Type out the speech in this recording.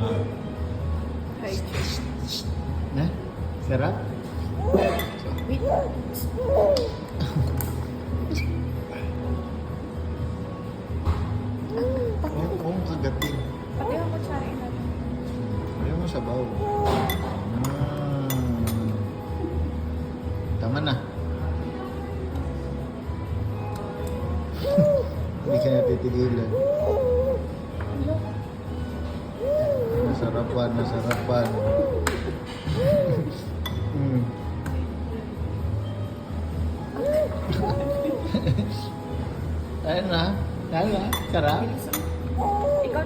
Ah. Hi. Na? Sarap? Wait. Oo, oh, oh, kagatin. Pati ang kutsara natin. Ayaw mo sabaw. Ah. Tama na. Hindi ka Masarapan, masarapan. mm. Ayan na. Ayan na. Sarap. Ikaw,